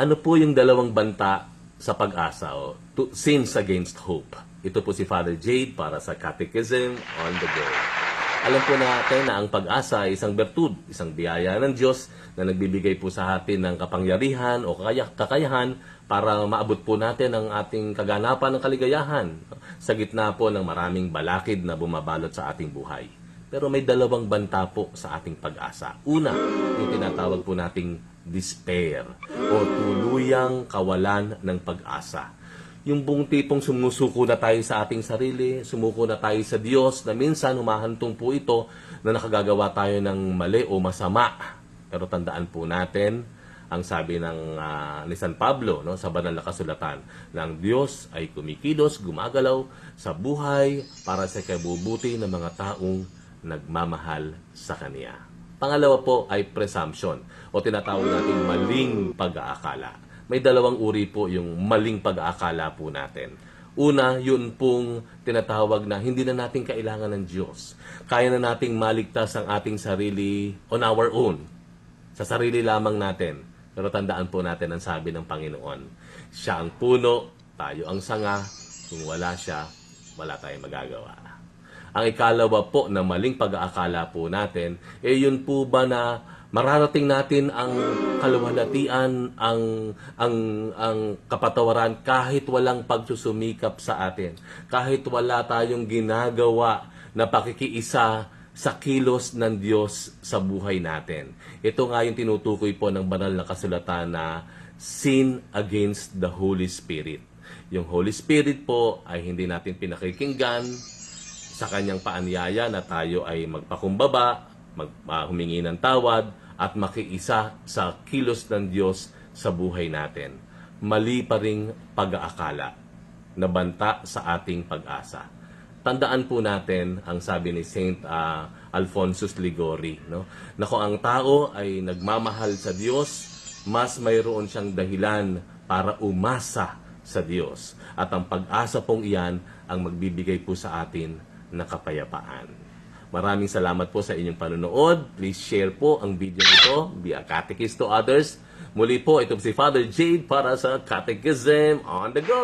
Ano po yung dalawang banta sa pag-asa o to, sins against hope? Ito po si Father Jade para sa Catechism on the Go. Alam po natin na ang pag-asa ay isang bertud, isang biyaya ng Diyos na nagbibigay po sa atin ng kapangyarihan o kakaya- kakayahan para maabot po natin ang ating kaganapan ng kaligayahan sa gitna po ng maraming balakid na bumabalot sa ating buhay. Pero may dalawang banta po sa ating pag-asa. Una, yung tinatawag po nating despair o tuluyang kawalan ng pag-asa. Yung buong tipong sumusuko na tayo sa ating sarili, sumuko na tayo sa Diyos, na minsan humahantong po ito na nakagagawa tayo ng mali o masama. Pero tandaan po natin, ang sabi ng ah, ni San Pablo no, sa banal na kasulatan, ng Diyos ay kumikilos, gumagalaw sa buhay para sa kabubuti ng mga taong nagmamahal sa Kanya. Pangalawa po ay presumption o tinatawag nating maling pag-aakala. May dalawang uri po yung maling pag-aakala po natin. Una, yun pong tinatawag na hindi na natin kailangan ng Diyos. Kaya na nating maligtas ang ating sarili on our own. Sa sarili lamang natin. Pero tandaan po natin ang sabi ng Panginoon. Siya ang puno, tayo ang sanga. Kung wala siya, wala tayong magagawa. Ang ikalawa po na maling pag-aakala po natin, eh yun po ba na mararating natin ang kaluwalhatian, ang, ang, ang kapatawaran kahit walang pagsusumikap sa atin. Kahit wala tayong ginagawa na pakikiisa sa kilos ng Diyos sa buhay natin. Ito nga yung tinutukoy po ng banal na kasulatan na sin against the Holy Spirit. Yung Holy Spirit po ay hindi natin pinakikinggan, sa kanyang paanyaya na tayo ay magpakumbaba, mag, ah, humingi ng tawad, at makiisa sa kilos ng Diyos sa buhay natin. Mali pa ring pag-aakala na banta sa ating pag-asa. Tandaan po natin ang sabi ni Saint ah, Alphonsus Ligori, no? na kung ang tao ay nagmamahal sa Diyos, mas mayroon siyang dahilan para umasa sa Diyos. At ang pag-asa pong iyan ang magbibigay po sa atin ng kapayapaan. Maraming salamat po sa inyong panonood. Please share po ang video ito. Be a catechist to others. Muli po, ito si Father Jade para sa Catechism on the Go!